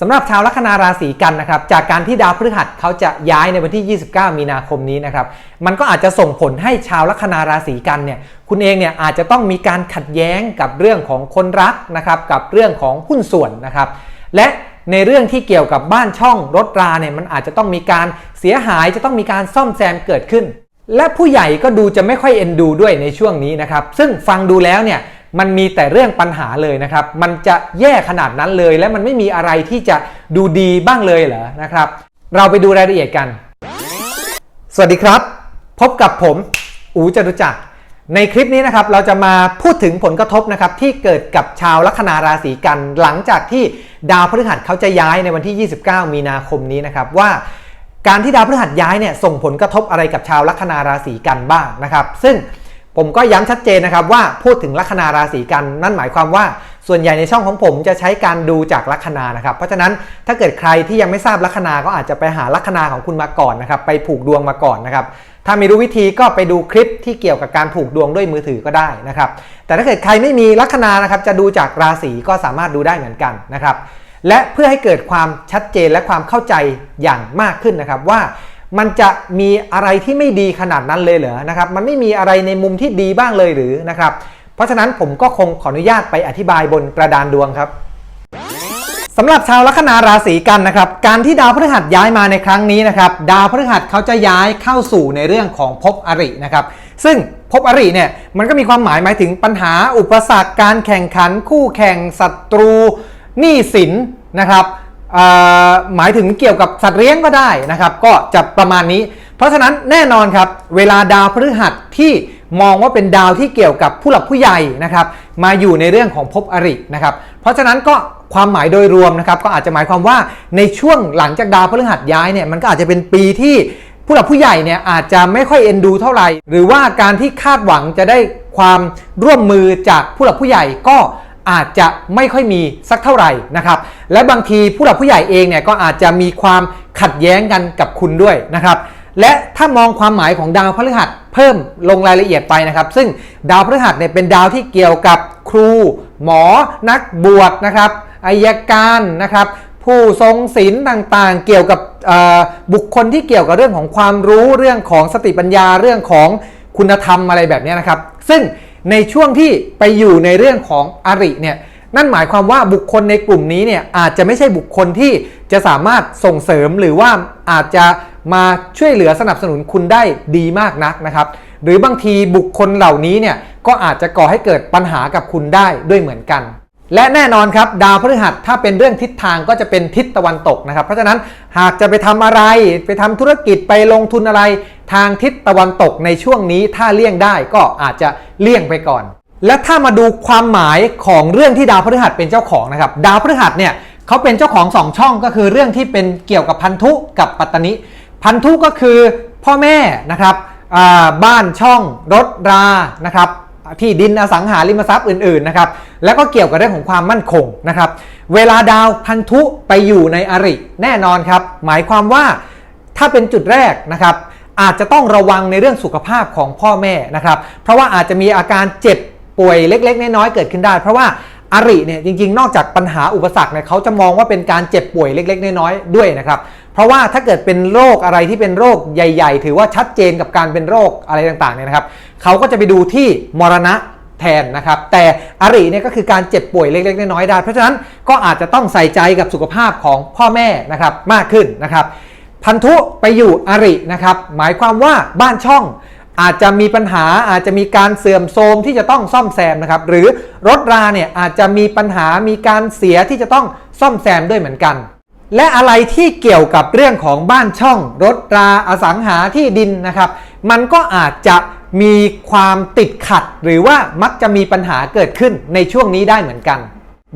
สำหรับชาวลัคนาราศีกันนะครับจากการที่ดาวพฤหัสเขาจะย้ายในวันที่ 29 มีนาคมนี้นะครับมันก็อาจจะส่งผลให้ชาวลัคนาราศีกันเนี่ยคุณเองเนี่ยอาจจะต้องมีการขัดแย้งกับเรื่องของคนรักนะครับกับเรื่องของหุ้นส่วนนะครับและในเรื่องที่เกี่ยวกับบ้านช่องรถราเนี่ยมันอาจจะต้องมีการเสียหายจะต้องมีการซ่อมแซมเกิดขึ้น และผู้ใหญ่ก็ดูจะไม่ค่อยเอ็นดูด้วยในช่วงนี้นะครับซึ่งฟังดูแล้วเนี่ย มันมีแต่เรื่องปัญหาเลยนะครับ มันจะแย่ขนาดนั้นเลย และมันไม่มีอะไรที่จะดูดีบ้างเลยเหรอนะครับ เราไปดูรายละเอียดกัน สวัสดีครับ พบกับผม อูจตุจักร ในคลิปนี้นะครับเราจะมาพูดถึงผลกระทบนะครับที่เกิดกับชาวลัคนาราศีกันหลังจากที่ดาวพฤหัสเขาจะย้ายในวันที่ 29 มีนาคมนี้นะครับว่าการที่ดาวพฤหัสย้ายเนี่ยส่งผลกระทบอะไรกับชาวลัคนาราศีกันบ้างนะครับ ซึ่ง ผมก็ย้ำชัดเจนนะครับว่าพูดถึงลัคนาราศีกันนั่นหมายความว่า ส่วนใหญ่ในช่องของผมจะใช้การดูจากลัคนานะครับ เพราะฉะนั้นถ้าเกิดใครที่ยังไม่ทราบลัคนาก็อาจจะไปหาลัคนาของคุณมาก่อนนะครับ ไปผูกดวงมาก่อนนะครับถ้าไม่รู้วิธีก็ไปดูคลิปที่เกี่ยวกับการผูกดวงด้วยมือถือก็ได้นะครับ แต่ถ้าเกิดใครไม่มีลัคนานะครับจะดูจากราศีก็สามารถดูได้เหมือนกันนะครับ และเพื่อให้เกิดความชัดเจนและความเข้าใจอย่างมากขึ้นนะครับว่า มันจะมีอะไรที่ไม่ดีขนาดนั้นเลยเหรอนะครับ มันไม่มีอะไรในมุมที่ดีบ้างเลยหรือนะครับ เพราะฉะนั้นผมก็คงขออนุญาตไปอธิบายบนกระดานดวงครับสำหรับชาวลัคนาราศีกันนะครับ การที่ดาวพฤหัสย้ายมาในครั้งนี้นะครับ ดาวพฤหัสเขาจะย้ายเข้าสู่ในเรื่องของภพอรินะครับ ซึ่งภพอริเนี่ยมันก็มีความหมายหมายถึงปัญหาอุปสรรคการแข่งขัน คู่แข่งศัตรูหนี้สินนะครับ หมายถึงเกี่ยวกับสัตว์เลี้ยงก็ได้นะครับ ก็จะประมาณนี้ เพราะฉะนั้นแน่นอนครับ เวลาดาวพฤหัสที่มองว่าเป็นดาวที่เกี่ยวกับผู้หลักผู้ใหญ่นะครับมาอยู่ในเรื่องของภพอรินะครับเพราะฉะนั้นก็ความหมายโดยรวมนะครับก็อาจจะหมายความว่าในช่วงหลังจากดาวพฤหัสย้ายเนี่ยมันก็อาจจะเป็นปีที่ผู้หลักผู้ใหญ่เนี่ยอาจจะไม่ค่อยเอ็นดูเท่าไหร่ หรือว่าการที่คาดหวังจะได้ความร่วมมือจากผู้หลักผู้ใหญ่ก็ อาจจะไม่ค่อยมีสักเท่าไหร่นะครับ และบางทีผู้หลักผู้ใหญ่เองเนี่ยก็อาจจะมีความขัดแย้งกันกับคุณด้วยนะครับ และถ้ามองความหมายของดาวพฤหัสเพิ่มลงรายละเอียดไปนะครับ ซึ่งดาวพฤหัสเนี่ยเป็นดาวที่เกี่ยวกับครู หมอ นักบวชนะครับอายการนะครับผู้ทรงศีลต่างๆ เกี่ยวกับบุคคลที่เกี่ยวกับเรื่องของความรู้เรื่องของสติปัญญาเรื่องของคุณธรรมอะไรแบบนี้นะครับ ซึ่ง ในช่วงที่ไปอยู่ในเรื่องของอริเนี่ยนั่นหมายความว่าบุคคลในกลุ่มนี้เนี่ยอาจจะไม่ใช่บุคคลที่จะสามารถส่งเสริมหรือว่าอาจจะมาช่วยเหลือสนับสนุนคุณได้ดีมากนักนะครับ หรือบางทีบุคคลเหล่านี้เนี่ยก็อาจจะก่อให้เกิดปัญหากับคุณได้ด้วยเหมือนกัน และแน่นอนครับดาวพฤหัสถ้าเป็นเรื่องทิศทางก็จะเป็นทิศตะวันตกนะครับ เพราะฉะนั้นหากจะไปทำอะไร ไปทำธุรกิจไปลงทุนอะไร ทางทิศตะวันตกในช่วงนี้ถ้าเลี่ยงได้ก็อาจจะเลี่ยงไปก่อน และถ้ามาดูความหมายของเรื่องที่ดาวพฤหัสเป็นเจ้าของนะครับ ดาวพฤหัสเนี่ยเขาเป็นเจ้าของ2ช่องก็คือเรื่องที่เป็นเกี่ยวกับพันธุกับปัตตนิพันธุก็คือพ่อแม่นะครับบ้านช่องรถรานะครับ ที่ดินอสังหาริมทรัพย์อื่นๆนะครับแล้วก็เกี่ยวกับเรื่องของความมั่นคงนะครับเวลาดาวพันธุไปอยู่ในอริ แน่นอนครับ หมายความว่าถ้าเป็นจุดแรกนะครับอาจจะต้องระวังในเรื่องสุขภาพของพ่อแม่นะครับ เพราะว่าอาจจะมีอาการเจ็บป่วยเล็ก ๆ น้อยๆเกิดขึ้นได้ เพราะว่าอริเนี่ยจริงๆ นอกจากปัญหาอุปสรรคเนี่ยเขาจะมองว่าเป็นการเจ็บป่วยเล็ก ๆ น้อยๆด้วยนะครับ เพราะว่าถ้าเกิดเป็นโรคอะไรที่เป็นโรคใหญ่ ๆ ถือว่าชัดเจนกับการเป็นโรคอะไรต่างๆเนี่ยนะครับเขาก็จะไปดูที่มรณะแทนนะครับ แต่อริเนี่ยก็คือการเจ็บป่วยเล็กๆน้อยๆได้เพราะฉะนั้นก็อาจจะต้องใส่ใจกับสุขภาพของพ่อแม่นะครับมากขึ้นนะครับพันธุไปอยู่อรินะครับหมายความว่าบ้านช่องอาจจะมีปัญหาอาจจะมีการเสื่อมโทรมที่จะต้องซ่อมแซมนะครับหรือรถราเนี่ยอาจจะมีปัญหามีการเสียที่จะต้องซ่อมแซมด้วยเหมือนกัน และอะไรที่เกี่ยวกับเรื่องของบ้านช่อง รถราอสังหาที่ดินนะครับ มันก็อาจจะมีความติดขัด หรือว่ามักจะมีปัญหาเกิดขึ้นในช่วงนี้ได้เหมือนกัน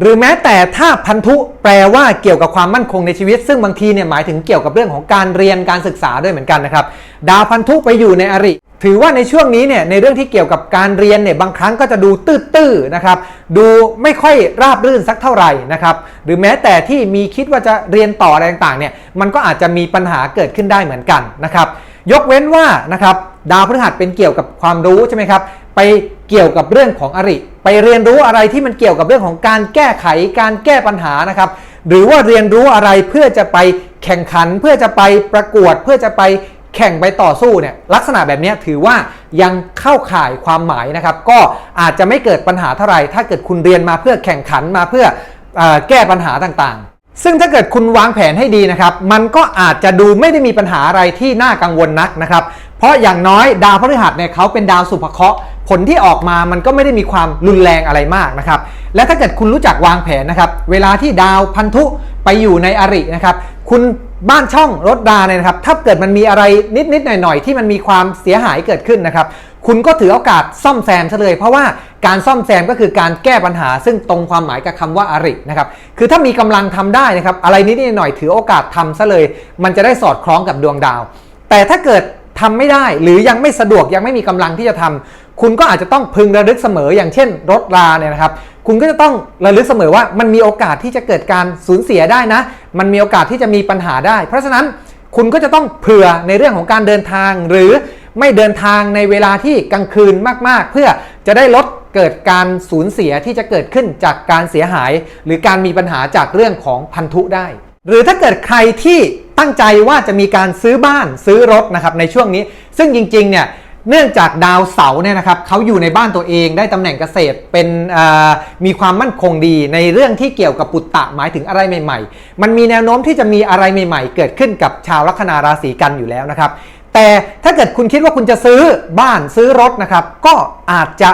หรือแม้แต่ถ้าพันธุแปลว่าเกี่ยวกับความมั่นคงในชีวิต ซึ่งบางทีเนี่ยหมายถึงเกี่ยวกับเรื่องของการเรียนการศึกษาด้วยเหมือนกันนะครับ ดาวพันธุไปอยู่ในอริ ถือว่าในช่วงนี้เนี่ยในเรื่องที่เกี่ยวกับการเรียนเนี่ยบางครั้งก็จะดูตื้อๆนะครับดูไม่ค่อยราบรื่นสักเท่าไหร่นะครับหรือแม้แต่ที่มีคิดว่าจะเรียนต่ออะไรต่างๆเนี่ยมันก็อาจจะมีปัญหาเกิดขึ้นได้เหมือนกันนะครับยกเว้นว่านะครับดาวพฤหัสเป็นเกี่ยวกับความรู้ใช่ไหมครับไปเกี่ยวกับเรื่องของอริ ไปเรียนรู้อะไรที่มันเกี่ยวกับเรื่องของการแก้ไขการแก้ปัญหานะครับหรือว่าเรียนรู้อะไรเพื่อจะไปแข่งขันเพื่อจะไปประกวดเพื่อจะไป แข่งไปต่อสู้เนี่ยลักษณะแบบนี้ถือว่ายังเข้าข่ายความหมายนะครับ ก็อาจจะไม่เกิดปัญหาเท่าไหร่ถ้าเกิดคุณเรียนมาเพื่อแข่งขันมาเพื่ออแก้ปัญหาต่างๆ ซึ่งถ้าเกิดคุณวางแผนให้ดีนะครับ มันก็อาจจะดูไม่ได้มีปัญหาอะไรที่น่ากังวลนักนะครับ เพราะอย่างน้อยดาวพฤหัสเนี่ยเขาเป็นดาวสุภเคราะห์ผลที่ออกมามันก็ไม่ได้มีความรุนแรงอะไรมากนะครับ และถ้าเกิดคุณรู้จักวางแผนนะครับ เวลาที่ดาวพันธุไปอยู่ในอรินะครับ คุณ บ้านช่องรถดาเนี่ยนะครับ ถ้าเกิดมันมีอะไรนิดๆหน่อยๆ ที่มันมีความเสียหายเกิดขึ้นนะครับ คุณก็ถือโอกาสซ่อมแซมซะเลย เพราะว่าการซ่อมแซมก็คือการแก้ปัญหา ซึ่งตรงความหมายกับคำว่าอรินะครับ คือถ้ามีกำลังทำได้นะครับ อะไรนิดๆหน่อยๆถือโอกาสทำซะเลย มันจะได้สอดคล้องกับดวงดาว แต่ถ้าเกิดทำไม่ได้หรือยังไม่สะดวกยังไม่มีกำลังที่จะทำคุณก็อาจจะต้องพึงระลึกเสมออย่างเช่น รถราเนี่ยนะครับ คุณก็จะต้องระลึกเสมอว่ามันมีโอกาสที่จะเกิดการสูญเสียได้นะ มันมีโอกาสที่จะมีปัญหาได้ เพราะฉะนั้นคุณก็จะต้องเผื่อในเรื่องของการเดินทาง หรือไม่เดินทางในเวลาที่กลางคืนมาก ๆ เพื่อจะได้ลดเกิดการสูญเสียที่จะเกิดขึ้นจากการเสียหาย หรือการมีปัญหาจากเรื่องของพันธุได้ หรือถ้าเกิดใครที่ตั้งใจว่าจะมีการซื้อบ้านซื้อรถนะครับในช่วงนี้ ซึ่งจริงๆเนี่ย เนื่องจากดาวเสาร์เนี่ยนะครับเขาอยู่ในบ้านตัวเองได้ตำแหน่งเกษตรเป็นมีความมั่นคงดีในเรื่องที่เกี่ยวกับปุตตะหมายถึงอะไรใหม่ ๆ มันมีแนวโน้มที่จะมีอะไรใหม่ ๆ เกิดขึ้นกับชาวลัคนาราศีกันอยู่แล้วนะครับ แต่ถ้าเกิดคุณคิดว่าคุณจะซื้อบ้านซื้อรถนะครับ ก็อาจจะ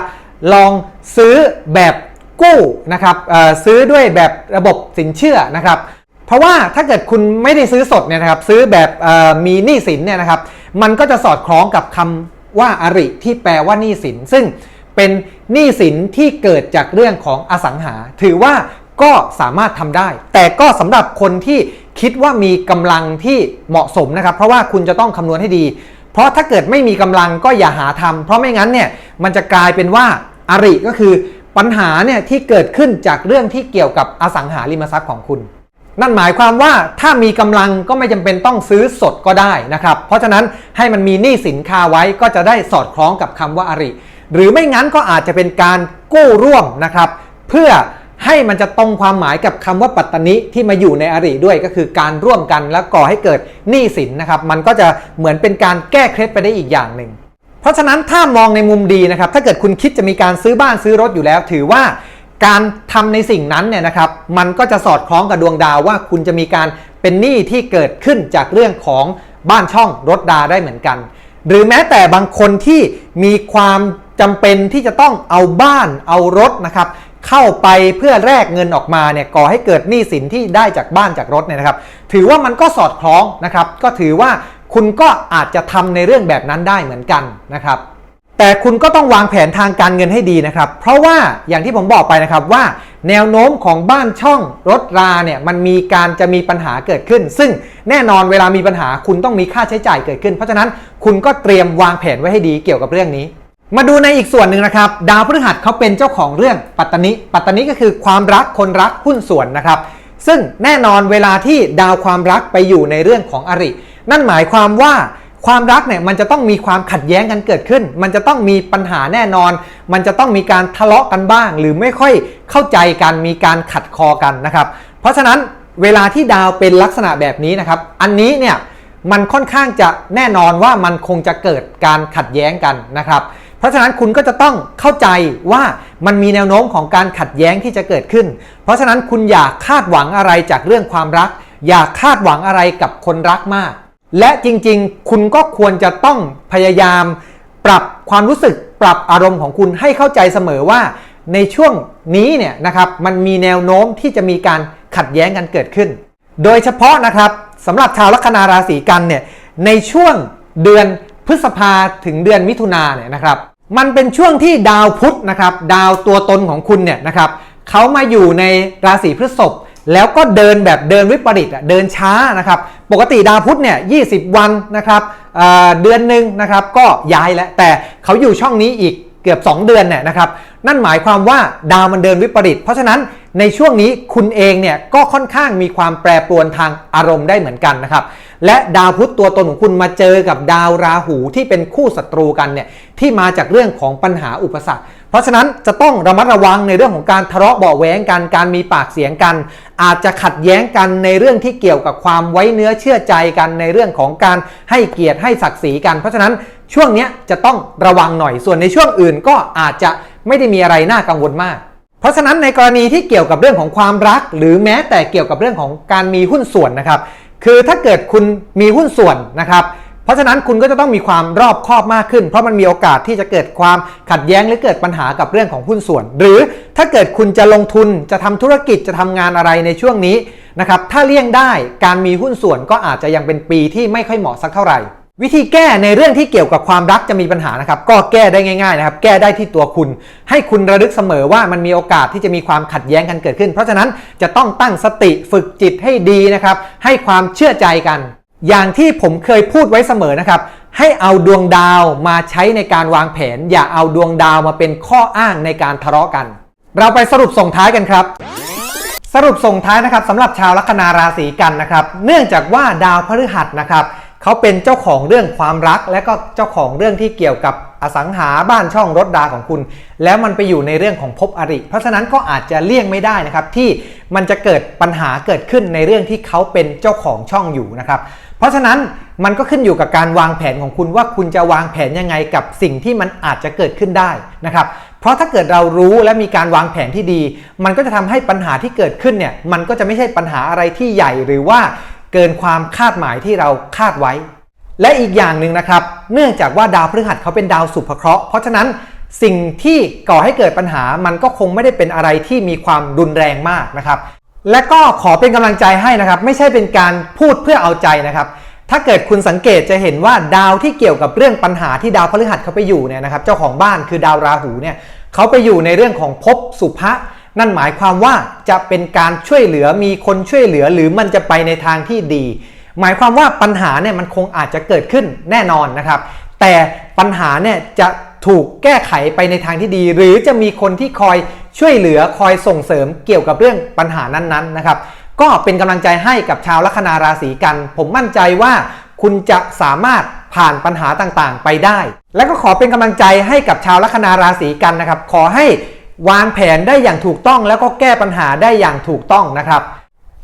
ลองซื้อแบบกู้นะครับซื้อด้วยแบบระบบสินเชื่อนะครับเพราะว่าถ้าเกิดคุณไม่ได้ซื้อสดเนี่ยนะครับซื้อแบบมีหนี้สินเนี่ยนะครับมันก็จะสอดคล้องกับคำ ว่าอริที่แปลว่าหนี้สิน ซึ่งเป็นหนี้สินที่เกิดจากเรื่องของอสังหา ถือว่าก็สามารถทำได้ แต่ก็สำหรับคนที่คิดว่ามีกำลังที่เหมาะสมนะครับ เพราะว่าคุณจะต้องคำนวณให้ดี เพราะถ้าเกิดไม่มีกำลังก็อย่าหาทำเพราะไม่งั้นเนี่ยมันจะกลายเป็นว่าอริก็คือปัญหาเนี่ยที่เกิดขึ้นจากเรื่องที่เกี่ยวกับอสังหาริมทรัพย์ของคุณ นั่นหมายความว่าถ้ามีกำลังก็ไม่จำเป็นต้องซื้อสดก็ได้นะครับ เพราะฉะนั้นให้มันมีหนี้สินคาไว้ก็จะได้สอดคล้องกับคำว่าอริ หรือไม่งั้นก็อาจจะเป็นการกู้ร่วมนะครับ เพื่อให้มันจะตรงความหมายกับคำว่าปัตตนิที่มาอยู่ในอริด้วยก็คือการร่วมกันแล้วก่อให้เกิดหนี้สินนะครับ มันก็จะเหมือนเป็นการแก้เคล็ดไปได้อีกอย่างหนึ่งเพราะฉะนั้นถ้ามองในมุมดีนะครับ ถ้าเกิดคุณคิดจะมีการซื้อบ้านซื้อรถอยู่แล้ว ถือว่า การทำในสิ่งนั้นเนี่ยนะครับ มันก็จะสอดคล้องกับดวงดาวว่าคุณจะมีการเป็นหนี้ที่เกิดขึ้นจากเรื่องของบ้านช่องรถดาได้เหมือนกัน หรือแม้แต่บางคนที่มีความจำเป็นที่จะต้องเอาบ้านเอารถนะครับเข้าไปเพื่อแลกเงินออกมาเนี่ยก่อให้เกิดหนี้สินที่ได้จากบ้านจากรถเนี่ยนะครับ ถือว่ามันก็สอดคล้องนะครับ ก็ถือว่าคุณก็อาจจะทำในเรื่องแบบนั้นได้เหมือนกันนะครับ แต่คุณก็ต้องวางแผนทางการเงินให้ดีนะครับ เพราะว่าอย่างที่ผมบอกไปนะครับว่า แนวโน้มของบ้านช่องรถราเนี่ยมันมีการจะมีปัญหาเกิดขึ้น ซึ่งแน่นอนเวลามีปัญหาคุณต้องมีค่าใช้จ่ายเกิดขึ้น เพราะฉะนั้นคุณก็เตรียมวางแผนไว้ให้ดีเกี่ยวกับเรื่องนี้มาดูในอีกส่วนหนึ่งนะครับ ดาวพฤหัสเขาเป็นเจ้าของเรื่องปัตตนิปัตตนิก็คือความรักคนรักหุ้นส่วนนะครับ ซึ่งแน่นอนเวลาที่ดาวความรักไปอยู่ในเรื่องของอริ นั่นหมายความว่า ความรักเนี่ยมันจะต้องมีความขัดแย้งกันเกิดขึ้น มันจะต้องมีปัญหาแน่นอน มันจะต้องมีการทะเลาะกันบ้าง หรือไม่ค่อยเข้าใจกัน มีการขัดคอกันนะครับ เพราะฉะนั้นเวลาที่ดาวเป็นลักษณะแบบนี้นะครับ อันนี้เนี่ยมันค่อนข้างจะแน่นอนว่ามันคงจะเกิดการขัดแย้งกันนะครับ เพราะฉะนั้นคุณก็จะต้องเข้าใจว่ามันมีแนวโน้มของการขัดแย้งที่จะเกิดขึ้น เพราะฉะนั้นคุณอย่าคาดหวังอะไรจากเรื่องความรัก อย่าคาดหวังอะไรกับคนรักมาก และจริงๆ คุณก็ควรจะต้องพยายามปรับความรู้สึกปรับอารมณ์ของคุณให้เข้าใจเสมอว่า ในช่วงนี้เนี่ยนะครับมันมีแนวโน้มที่จะมีการขัดแย้งกันเกิดขึ้น โดยเฉพาะนะครับสำหรับชาวลัคนาราศีกันเนี่ยในช่วงเดือนพฤษภาถึงเดือนมิถุนาเนี่ยนะครับ มันเป็นช่วงที่ดาวพุธนะครับ ดาวตัวตนของคุณเนี่ยนะครับเขามาอยู่ในราศีพฤษภ แล้วก็เดินแบบเดินวิปริตเดินช้านะครับ ปกติดาวพุธเนี่ยยีวันนะครับเเดือนหนึ่งนะครับก็ย้ายแล้ว แต่เขาอยู่ช่องนี้อีกเกือบ 2 เดือนเนี่ยนะครับ นั่นหมายความว่าดาวมันเดินวิปริต เพราะฉะนั้นในช่วงนี้คุณเองเนี่ยก็ค่อนข้างมีความแปรปรวนทางอารมณ์ได้เหมือนกันนะครับ และดาวพุธตัวตนของคุณมาเจอกับดาวราหูที่เป็นคู่ศัตรูกันเนี่ยที่มาจากเรื่องของปัญหาอุปสรรค เพราะฉะนั้นจะต้องระมัดระวังในเรื่องของการทะเลาะเบาะแวงกันการมีปากเสียงกัน อาจจะขัดแย้งกันในเรื่องที่เกี่ยวกับความไว้เนื้อเชื่อใจกันในเรื่องของการให้เกียรติให้ศักดิ์ศรีกัน เพราะฉะนั้นช่วงนี้จะต้องระวังหน่อยส่วนในช่วงอื่นก็อาจจะไม่ได้มีอะไรน่ากังวลมาก เพราะฉะนั้นในกรณีที่เกี่ยวกับเรื่องของความรัก หรือแม้แต่เกี่ยวกับเรื่องของการมีหุ้นส่วนนะครับ คือถ้าเกิดคุณมีหุ้นส่วนนะครับ เพราะฉะนั้นคุณก็จะต้องมีความรอบคอบมากขึ้น เพราะมันมีโอกาสที่จะเกิดความขัดแย้งหรือเกิดปัญหากับเรื่องของหุ้นส่วน หรือถ้าเกิดคุณจะลงทุนจะทำธุรกิจจะทำงานอะไรในช่วงนี้นะครับถ้าเลี่ยงได้การมีหุ้นส่วนก็อาจจะยังเป็นปีที่ไม่ค่อยเหมาะสักเท่าไหร่ วิธีแก้ในเรื่องที่เกี่ยวกับความรักจะมีปัญหานะครับก็แก้ได้ง่ายๆนะครับแก้ได้ที่ตัวคุณ ให้คุณระลึกเสมอว่ามันมีโอกาสที่จะมีความขัดแย้งกันเกิดขึ้น เพราะฉะนั้นจะต้องตั้งสติฝึกจิตให้ดีนะครับให้ความเชื่อใจกัน อย่างที่ผมเคยพูดไว้เสมอนะครับ ให้เอาดวงดาวมาใช้ในการวางแผน อย่าเอาดวงดาวมาเป็นข้ออ้างในการทะเลาะกัน เราไปสรุปส่งท้ายกันครับ สรุปส่งท้ายนะครับสำหรับชาวลัคนาราศีกันนะครับ เนื่องจากว่าดาวพฤหัสนะครับเขาเป็นเจ้าของเรื่องความรัก และก็เจ้าของเรื่องที่เกี่ยวกับอสังหาบ้านช่องรถดาของคุณ แล้วมันไปอยู่ในเรื่องของภพอริ เพราะฉะนั้นก็อาจจะเลี่ยงไม่ได้นะครับที่ มันจะเกิดปัญหาเกิดขึ้นในเรื่องที่เขาเป็นเจ้าของช่องอยู่นะครับ เพราะฉะนั้นมันก็ขึ้นอยู่กับการวางแผนของคุณว่าคุณจะวางแผนยังไงกับสิ่งที่มันอาจจะเกิดขึ้นได้นะครับเพราะถ้าเกิดเรารู้และมีการวางแผนที่ดี มันก็จะทำให้ปัญหาที่เกิดขึ้นเนี่ยมันก็จะไม่ใช่ปัญหาอะไรที่ใหญ่หรือว่าเกินความคาดหมายที่เราคาดไว้ และอีกอย่างหนึ่งนะครับ เนื่องจากว่าดาวพฤหัสเขาเป็นดาวสุภเคราะห์เพราะฉะนั้น สิ่งที่ก่อให้เกิดปัญหามันก็คงไม่ได้เป็นอะไรที่มีความรุนแรงมากนะครับ และก็ขอเป็นกำลังใจให้นะครับ ไม่ใช่เป็นการพูดเพื่อเอาใจนะครับ ถ้าเกิดคุณสังเกตจะเห็นว่าดาวที่เกี่ยวกับเรื่องปัญหาที่ดาวพฤหัสเขาไปอยู่เนี่ยนะครับ เจ้าของบ้านคือดาวราหูเนี่ยเขาไปอยู่ในเรื่องของภพสุภะนั่นหมายความว่าจะเป็นการช่วยเหลือมีคนช่วยเหลือหรือมันจะไปในทางที่ดี หมายความว่าปัญหาเนี่ยมันคงอาจจะเกิดขึ้นแน่นอนนะครับ แต่ปัญหาเนี่ยจะ ถูกแก้ไขไปในทางที่ดี หรือจะมีคนที่คอยช่วยเหลือคอยส่งเสริมเกี่ยวกับเรื่องปัญหานั้นๆนะครับ ก็เป็นกำลังใจให้กับชาวลัคนาราศีกัน ผมมั่นใจว่าคุณจะสามารถผ่านปัญหาต่างๆ ไปได้ และก็ขอเป็นกำลังใจให้กับชาวลัคนาราศีกันนะครับ ขอให้วางแผนได้อย่างถูกต้อง แล้วก็แก้ปัญหาได้อย่างถูกต้องนะครับ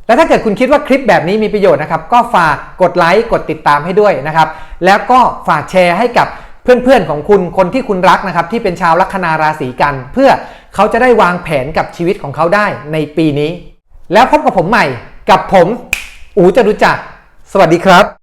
และถ้าเกิดคุณคิดว่าคลิปแบบนี้มีประโยชน์นะครับ ก็ฝากกดไลค์กดติดตามให้ด้วยนะครับ แล้วก็ฝากแชร์ให้กับ เพื่อนๆของคุณคนที่คุณรักนะครับที่เป็นชาวลัคนาราศีกัน เพื่อเขาจะได้วางแผนกับชีวิตของเขาได้ในปีนี้ แล้วพบกับผมใหม่กับผม อูจะรู้จักสวัสดีครับ